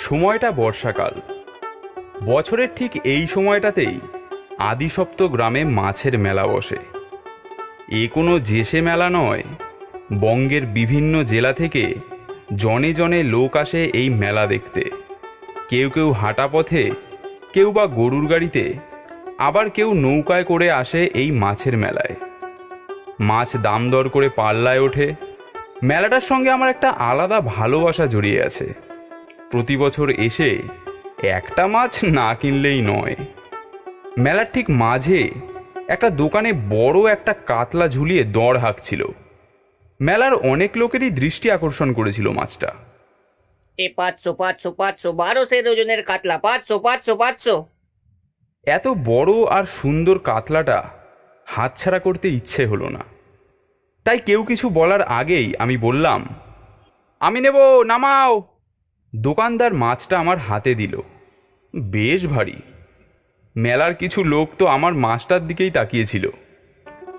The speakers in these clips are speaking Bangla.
সময়টা বর্ষাকাল। বছরের ঠিক এই সময়টাতেই আদিসপ্ত গ্রামে মাছের মেলা বসে। এ কোনো জেসে মেলা নয়, বঙ্গের বিভিন্ন জেলা থেকে জনে জনে লোক আসে এই মেলা দেখতে। কেউ কেউ হাঁটা পথে, কেউ বা গরুর গাড়িতে, আবার কেউ নৌকায় করে আসে এই মাছের মেলায়। মাছ দাম দর করে পাল্লায় ওঠে। মেলাটার সঙ্গে আমার একটা আলাদা ভালোবাসা জড়িয়ে আছে। প্রতি বছর এসে একটা মাছ না কিনলেই নয়। মেলার ঠিক মাঝে একটা দোকানে বড় একটা কাতলা ঝুলিয়ে দর হাঁকছিল। মেলার অনেক লোকেরই দৃষ্টি আকর্ষণ করেছিল মাছটা। এ পাঁচশো পাঁচশো পাঁচশো বারোশের ওজনের কাতলা পাঁচশো পাঁচশো পাঁচশো। এত বড় আর সুন্দর কাতলাটা হাতছাড়া করতে ইচ্ছে হলো না। তাই কেউ কিছু বলার আগেই আমি বললাম আমি নেব নামাও। দোকানদার মাছটা আমার হাতে দিল। বেশ ভারী। মেলার কিছু লোক তো আমার মাছটার দিকেই তাকিয়েছিল।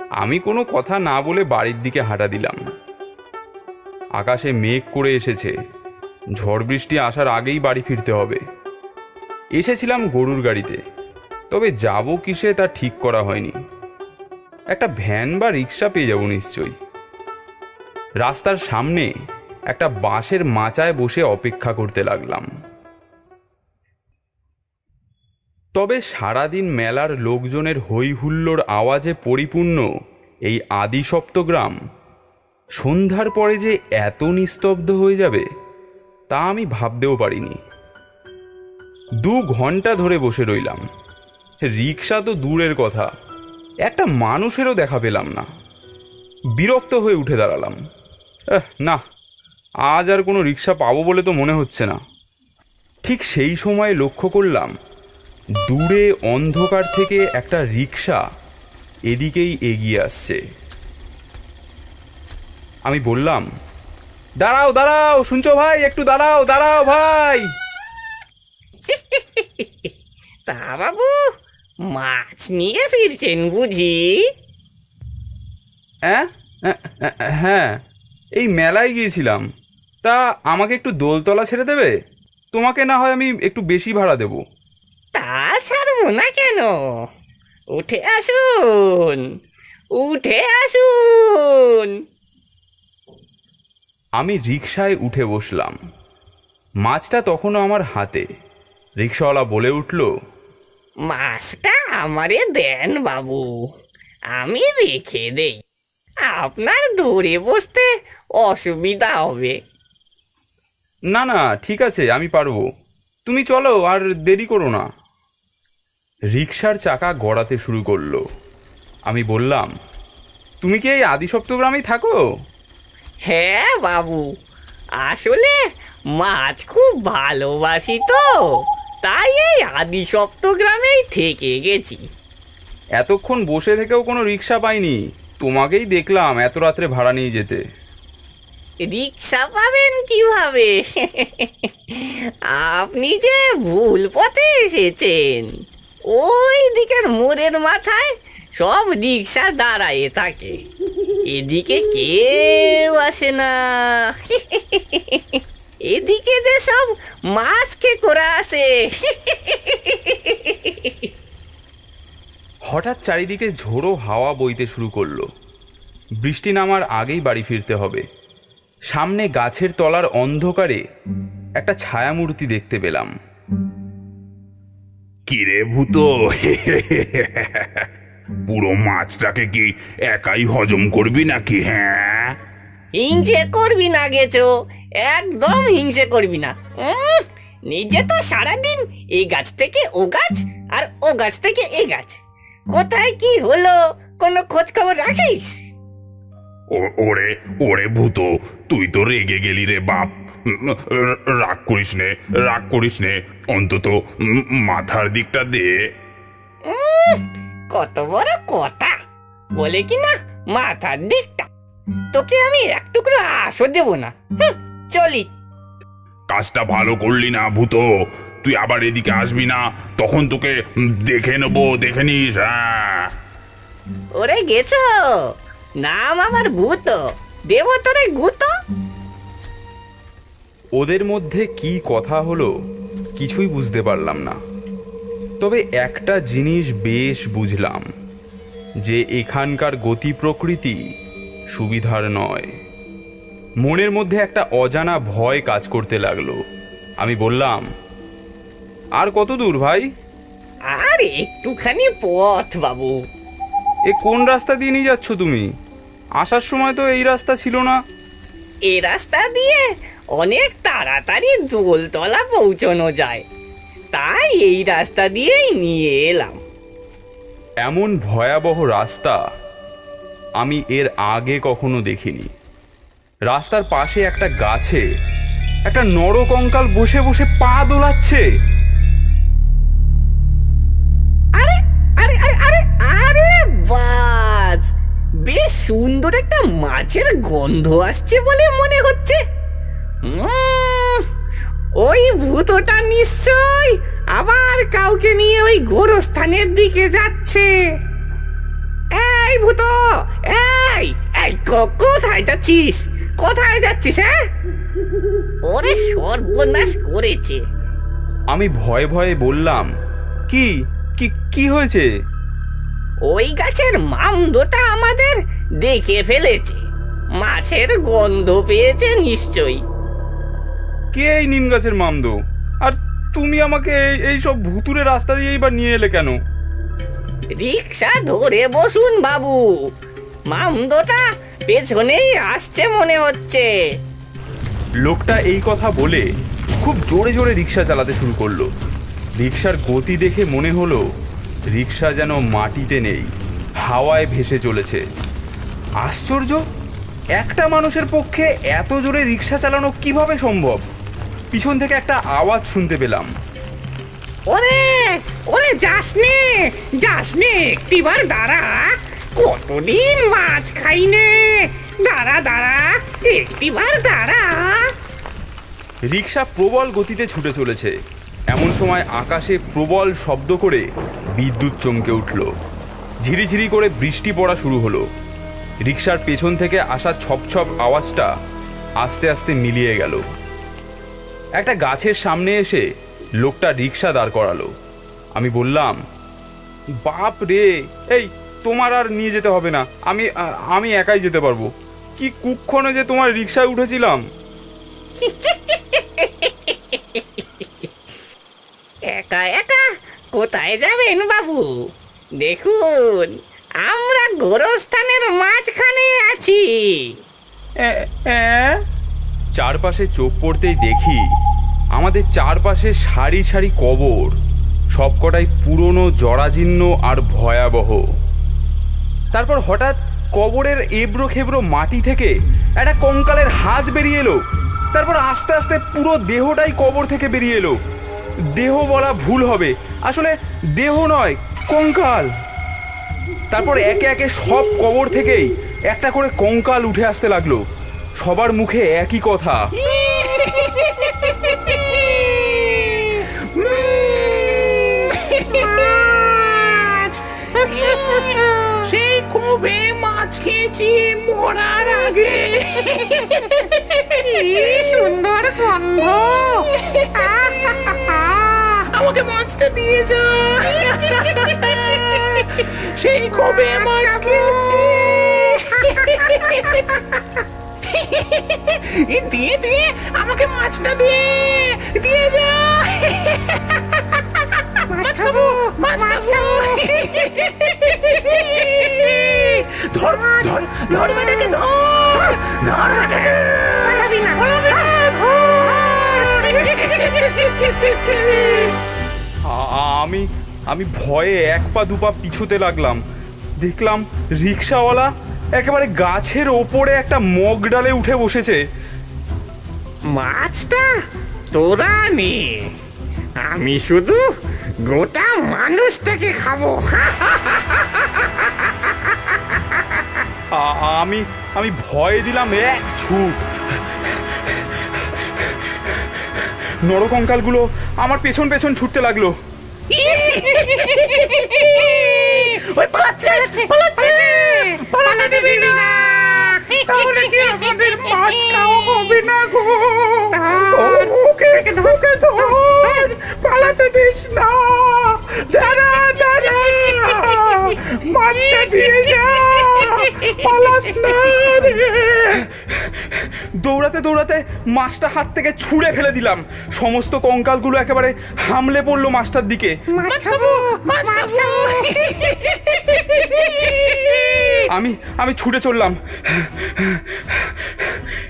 আমি কোনো কথা না বলে বাড়ির দিকে হাঁটা দিলাম। আকাশে মেঘ করে এসেছে। ঝড় বৃষ্টি আসার আগেই বাড়ি ফিরতে হবে। এসেছিলাম গরুর গাড়িতে। তবে যাব কিসে তা ঠিক করা হয়নি। একটা ভ্যান বা রিক্সা পেয়ে যাব নিশ্চয়ই। রাস্তার সামনে একটা বাঁশের মাচায় বসে অপেক্ষা করতে লাগলাম। তবে সারাদিন মেলার লোকজনের হই হুল্লোর আওয়াজে পরিপূর্ণ এই আদি সপ্তগ্রাম সন্ধ্যার পরে যে এত নিস্তব্ধ হয়ে যাবে, তা আমি ভাবতেও পারিনি। দু ঘণ্টা ধরে বসে রইলাম। রিক্সা তো দূরের কথা, একটা মানুষেরও দেখা পেলাম না। বিরক্ত হয়ে উঠে দাঁড়ালাম। না আজ আর কোনো রিক্সা পাবো বলে তো মনে হচ্ছে না। ঠিক সেই সময় লক্ষ্য করলাম দূরে অন্ধকার থেকে একটা রিক্সা এদিকেই এগিয়ে আসছে। আমি বললাম দাঁড়াও দাঁড়াও শুনছো ভাই? একটু দাঁড়াও দাঁড়াও ভাই! তা বাবু মাছ নিয়ে ফিরছেন বুঝি? হ্যাঁ হ্যাঁ এই মেলায় গিয়েছিলাম। তা আমাকে একটু দোলতলা ছেড়ে দেবে? তোমাকে না হয় আমি একটু বেশি ভাড়া দেবো। তা ছাড়বো না কেন? উঠে আসুন উঠে আসুন। আমি রিক্সায় উঠে বসলাম। মাছটা তখনও আমার হাতে। রিক্সাওয়ালা বলে উঠল মাছটা আমারে দেন বাবু আমি রেখে দেই। আপনার দূরে বসতে অসুবিধা হবে। না না ঠিক আছে আমি পারব। তুমি চলো আর দেরি করো না। রিক্সার চাকা গড়াতে শুরু করল। আমি বললাম তুমি কি এই আদিসপ্তগ্রামেই থাকো? হ্যাঁ বাবু। আসলে মাছ খুব ভালোবাসি তো তাই এই আদি সপ্তগ্রামেই থেকে গেছি। এতক্ষণ বসে থেকেও কোনো রিক্সা পাইনি। তোমাকেই দেখলাম এত রাত্রে ভাড়া নিয়ে যেতে। রিক্সা পাবেন কীভাবে? আপনি যে ভুল পথে এসেছেন। ওই দিকের মোড়ের মাথায় সব রিক্সা দাঁড়ায় থাকে। এদিকে কেউ আসে না। এদিকে যে সব মাছ খে করে আসে। হঠাৎ চারিদিকে ঝোড়ো হাওয়া বইতে শুরু করল। বৃষ্টি নামার আগেই বাড়ি ফিরতে হবে। সামনে গাছের তলার অন্ধকারে একটা ছায়ামূর্তি দেখতে পেলাম। কিরে ভূত? পুরো মাছটাকে কি একাই হজম করবি নাকি হ্যাঁ? হিংসে করবি না গেছো একদম হিংসে করবি না। উম, নিজে তো সারাদিন এই গাছ থেকে ও গাছ আর ও গাছ থেকে এই গাছ। কোথায় কি হলো কোনো খোঁজ খবর রাখিস? ওরে ওরে ভূত তুই তো রেগে গেলি রে বাপ। রাগ করিস নে রাগ করিস নে অন্তত মাথার দিকটা দে। কত বড় কথা। বলে কি না মাথার দিকটা। তোকে আমি এক টুকরো আসো দেবো না। চলি। কাজটা ভালো করলি না ভূত। তুই আবার এদিকে আসবি না তখন তোকে দেখে নেব দেখে নিস হ্যাঁ। ওরে গেছো? নাম আমার ভূত দেব তোরে গুতো? ওদের মধ্যে কি কথা হলো কিছুই বুঝতে পারলাম না। তবে একটা জিনিস বেশ বুঝলাম যে এখানকার গতি প্রকৃতি সুবিধার নয়। মনের মধ্যে একটা অজানা ভয় কাজ করতে লাগল। আমি বললাম আর কত দূর ভাই? আর একটুখানি পথ বাবু। এ কোন রাস্তা দিয়ে নিয়ে যাচ্ছ তুমি? আসার সময় তো এই রাস্তা ছিল না। এ রাস্তা দিয়ে অনেক তাড়াতাড়ি দোলতলা পৌঁছানো যায়। তাই এই রাস্তা দিয়েই নিয়ে এলাম। এমন ভয়াবহ রাস্তা আমি এর আগে কখনো দেখিনি। রাস্তার পাশে একটা গাছে একটা নরকঙ্কাল বসে বসে পা দোলাচ্ছে। সুন্দর একটা মাছের গন্ধ আসছে বলে মনে হচ্ছে। ওই ভূতটা নিশ্চয় আবার কাউকে নিয়ে ওই গোরস্থানের দিকে যাচ্ছে। এই ভূত এই এই কোথায় যাচ্ছিস? কোথায় যাচ্ছিস হ্যাঁ? ওরে সর্বনাশ করেছে। আমি ভয়ে ভয়ে বললাম কি কি কি হয়েছে? ওই গাছের মামদোটা আমাদের দেখে ফেলেছে। মাছের গন্ধ পেয়েছে নিশ্চয়ই। কে এই নিম গাছের মামদো? আর তুমি আমাকে এই- সব ভুতুরে রাস্তা দিয়ে এইবার নিয়ে এলে কেন? রিক্সা ধরে বসুন বাবু। মামদোটা পেছনেই আসছে মনে হচ্ছে। লোকটা এই কথা বলে খুব জোরে জোরে রিক্সা চালাতে শুরু করল। রিক্সার গতি দেখে মনে হলো রিক্সা যেন মাটিতে নেই হাওয়ায় ভেসে চলেছে। আশ্চর্য? একটা মানুষের পক্ষে এত জোরে রিক্সা চালানো কীভাবে সম্ভব? পিছন থেকে একটা আওয়াজ শুনতে পেলাম। ওরে ওরে যাস নে যাস নে একটিবার দাঁড়া। কতদিন মাছ খাই নে দাঁড়া দাঁড়া একটিবার দাঁড়া। রিক্সা প্রবল গতিতে ছুটে চলেছে। এমন সময় আকাশে প্রবল শব্দ করে বিদ্যুৎ চমকে উঠল। ঝিরিঝিরি করে বৃষ্টি পড়া শুরু হলো। রিক্সার পেছন থেকে আসা ছপ ছপ আওয়াজটা আস্তে আস্তে মিলিয়ে গেল। একটা গাছের সামনে এসে লোকটা রিক্সা দাঁড় করালো। আমি বললাম, বাপ রে, এই তোমার আর নিয়ে যেতে হবে না। আমি আমি একাই যেতে পারব। কি কুক্ষণে যে তোমার রিক্সায় উঠেছিলাম? একা একা কোথায় যাবেন বাবু? দেখুন। আমরা গোরস্থানের মাঝখানে আছি? চারপাশে চোখ পড়তেই দেখি, আমাদের চারপাশে সারি সারি কবর, সবকটাই পুরনো, জরাজীর্ণ আর ভয়াবহ। তারপর হঠাৎ কবরের এবড়ো খেবড়ো মাটি থেকে একটা কঙ্কালের হাত বেরিয়ে এলো। তারপর আস্তে আস্তে পুরো দেহটাই কবর থেকে বেরিয়ে এলো। দেহ বলা ভুল হবে, আসলে দেহ নয়, কঙ্কাল। তারপর একে একে সব কবর থেকেই একটা করে কঙ্কাল উঠে আসতে লাগল। সবার মুখে একই কথা। সেই কবে মাছ খেয়েছি মরার আগে। কি সুন্দর গন্ধ! আমাকে মাছটা দিয়ে যা। সেই কবে মাছ খেয়েছি। দিয়ে দিয়ে আমাকে মাছটা দিয়ে দিয়ে যা। মাছ খাব মাছ খাব। ধর ধর ধর বেটাকে ধর ধর বেটাকে। পালাবি না। পালাবি না আ- আমি আমি ভয়ে এক পা দুপা পিছুতে লাগলাম। দেখলাম রিক্সাওয়ালা একেবারে গাছের ওপরে একটা মগ ডালে উঠে বসেছে। মাছটা তোরা নে। আমি শুধু গোটা মানুষটাকে খাব। আ- আমি আমি ভয় দিলাম এক ছুট নরকঙ্কালগুলো আমার পেছন পেছন ছুটতে লাগল। ওই পালাচ্ছে পালাচ্ছে পালাতে দিবি না। তাহলে কি আমাদের মাছ খাওয়া হবে না গো? ও, ওকে ওকে ধর। পালাতে দিস না। দাঁড়া দাঁড়া। মাছটা দিয়ে যা। পালাস না রে। দৌড়াতে দৌড়াতে মাছটা হাত থেকে ছুঁড়ে ফেলে দিলাম। সমস্ত কঙ্কালগুলো একেবারে হামলে পড়ল মাছটার দিকে। আমি আমি ছুটে চললাম।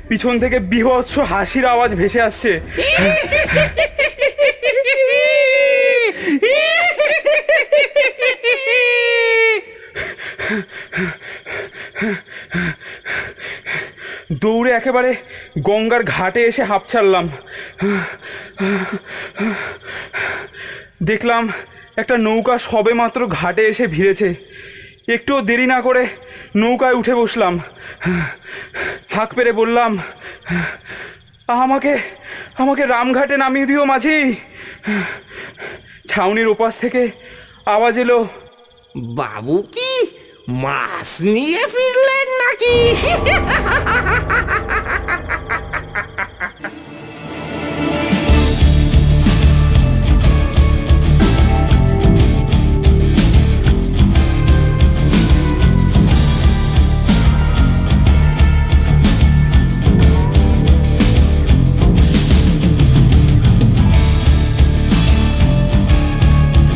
পিছন থেকে বিভৎস হাসির আওয়াজ ভেসে আসছে। দৌড়ে একেবারে গঙ্গার ঘাটে এসে হাঁপ ছাড়লাম। দেখলাম একটা নৌকা সবে মাত্র ঘাটে এসে ভিড়েছে। একটুও দেরি না করে নৌকায় উঠে বসলাম। হাঁক পেরে বললাম, আমাকে আমাকে রামঘাটে নামিয়ে দিও মাঝি। ছাউনির ওপাশ থেকে আওয়াজ এলো, বাবু কি? মাছ নিয়ে ফিরলেন নাকি?